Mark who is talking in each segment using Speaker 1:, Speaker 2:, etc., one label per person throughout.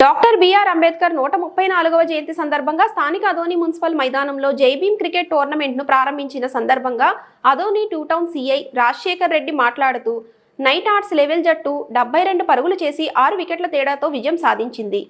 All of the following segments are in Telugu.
Speaker 1: డాక్టర్ బిఆర్ అంబేద్కర్ నూట ముప్పై నాలుగవ జయంతి సందర్భంగా స్థానిక అదోని మున్సిపల్ మైదానంలో జైబీమ్ క్రికెట్ టోర్నమెంట్ను ప్రారంభించిన సందర్భంగా Adoni two town CI Rajasekhar Reddy మాట్లాడుతూ నైట్ ఆర్ట్స్ లెవెల్ జట్టు డెబ్బై రెండు పరుగులు చేసి ఆరు వికెట్ల తేడాతో విజయం సాధించింది.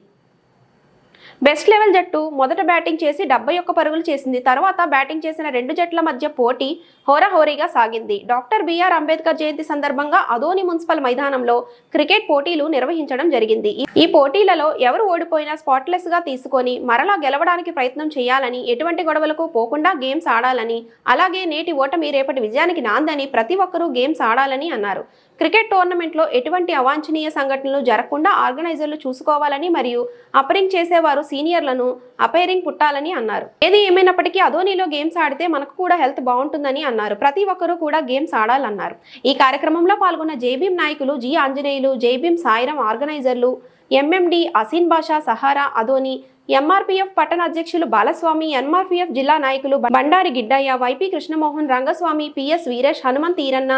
Speaker 1: బెస్ట్ లెవెల్ జట్టు మొదట బ్యాటింగ్ చేసి డెబ్బై ఒక్క పరుగులు చేసింది. తర్వాత బ్యాటింగ్ చేసిన రెండు జట్ల మధ్య పోటీ హోరాహోరీగా సాగింది. డాక్టర్ బిఆర్ అంబేద్కర్ జయంతి సందర్భంగా అదోని మున్సిపల్ మైదానంలో క్రికెట్ పోటీలు నిర్వహించడం జరిగింది. ఈ- పోటీలలో ఎవరు ఓడిపోయినా స్పాట్లెస్గా తీసుకొని మరలా గెలవడానికి ప్రయత్నం చేయాలని ఎటువంటి గొడవలకు పోకుండా గేమ్స్ ఆడాలని అలాగే నేటి ఓటమి రేపటి విజయానికి నాందని ప్రతి ఒక్కరూ గేమ్స్ ఆడాలని అన్నారు. క్రికెట్ టోర్నమెంట్లో ఎటువంటి అవాంఛనీయ సంఘటనలు జరగకుండా ఆర్గనైజర్లు చూసుకోవాలని మరియు అపరింగ్ చేసేవారు సీనియర్లను అపైరింగ్ పుట్టాలని అన్నారు. ఏది ఏమైనప్పటికీ అధోనిలో గేమ్స్ ఆడితే మనకు కూడా హెల్త్ బాగుంటుందని అన్నారు. ప్రతి ఒక్కరూ కూడా గేమ్స్ ఆడాలన్నారు. ఈ కార్యక్రమంలో పాల్గొన్న జేబీఎం నాయకులు జి ఆంజనేయులు జేబీఎం సాయిరం ఆర్గనైజర్లు ఎంఎండి అసీన్ బాషా సహారా అదోని ఎంఆర్పీఎఫ్ పట్టణ అధ్యక్షులు బాలస్వామి ఎంఆర్పీఎఫ్ జిల్లా నాయకులు బండారి గిడ్డయ్య వైపీ కృష్ణమోహన్ రంగస్వామి పిఎస్ వీరేష్ హనుమంత్ ఈరన్న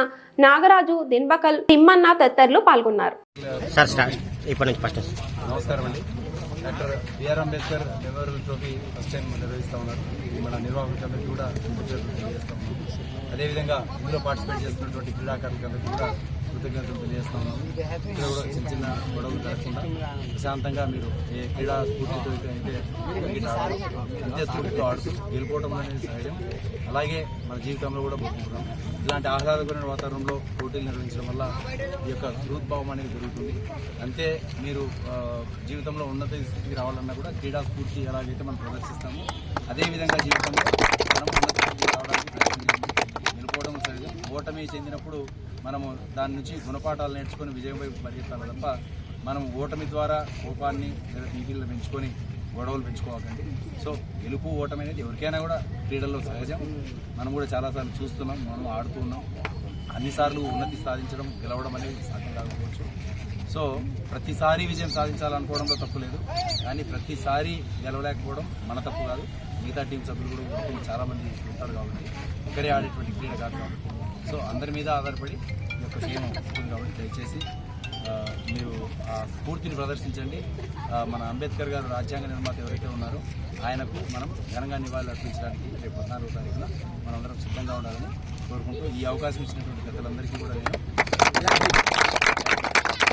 Speaker 1: నాగరాజు దిన్బకల్ తిమ్మన్న తదితరులు పాల్గొన్నారు.
Speaker 2: Sir start. ఇప్పటి నుంచి ఫస్ట్
Speaker 3: నమస్కారం అండి. Doctor BR Ambedkar memorial trophy first time నిర్వహిస్తూ ఉన్నారు. ఇది మన కమిటీ కూడా తెలియజేస్తా ఉన్నాం. అదేవిధంగా ఇందులో పార్టిసిపేట్ చేస్తున్నటువంటి క్రీడాకారులందరికీ కూడా కృతజ్ఞతలు తెలియజేస్తా ఉన్నాం. ఇక్కడ కూడా చిన్న చిన్న గొడవలు జరగకుండా ప్రశాంతంగా మీరు ఏ క్రీడా స్ఫూర్తితో అయితే క్రికెట్ ఆడాలి అంతే స్ఫూర్తితో ఆడుతూ గెలుపోవడం అనేది సహజం. అలాగే మన జీవితంలో కూడా పోతున్నాం ఇలాంటి ఆహ్లాదకరమైన వాతావరణంలో పోటీలు నిర్వహించడం వల్ల ఈ యొక్క హృద్భావం అనేది జరుగుతుంది అంతే మీరు జీవితంలో ఉన్నత స్థితికి రావాలన్నా కూడా క్రీడా స్ఫూర్తి ఎలాగైతే మనం ప్రదర్శిస్తామో అదేవిధంగా జీవితంలో మనం ఉన్నత స్థితికి రావడానికి ప్రయత్నం గెలుపోవడం ఓటమి చెందినప్పుడు మనము దాని నుంచి గుణపాఠాలు నేర్చుకొని విజయం వైపు పరిగెత్తాలి తప్ప మనం ఓటమి ద్వారా కోపాన్ని లేదా తీపిల్ని పెంచుకొని గొడవలు పెంచుకోవాలండి సో గెలుపు ఓటమి అనేది ఎవరికైనా కూడా క్రీడల్లో సహజం. మనం కూడా చాలాసార్లు చూస్తున్నాం మనం ఆడుతున్నాం అన్నిసార్లు ఉన్నతి సాధించడం గెలవడం అనేది సాధ్యం కాకపోవచ్చు. సో ప్రతిసారి విజయం సాధించాలనుకోవడంలో తప్పు లేదు. కానీ ప్రతిసారి గెలవలేకపోవడం మన తప్పు కాదు. మిగతా టీం సభ్యులు కూడా ఊరుకుని చాలామంది ఉంటారు కాబట్టి ఒకరే ఆడేటువంటి క్రీడ కాదు కాబట్టి సో అందరి మీద ఆధారపడి ఈ యొక్క గేమ్ ఉంటుంది కాబట్టి దయచేసి మీరు ఆ స్ఫూర్తిని ప్రదర్శించండి. మన అంబేద్కర్ గారు రాజ్యాంగ నిర్మాత ఎవరైతే ఉన్నారో ఆయనకు మనం ఘనంగా నివాళులు అర్పించడానికి రేపు పద్నాలుగో తారీఖున మనందరం సిద్ధంగా ఉండాలని కోరుకుంటూ ఈ అవకాశం ఇచ్చినటువంటి పెద్దలందరికీ కూడా నేను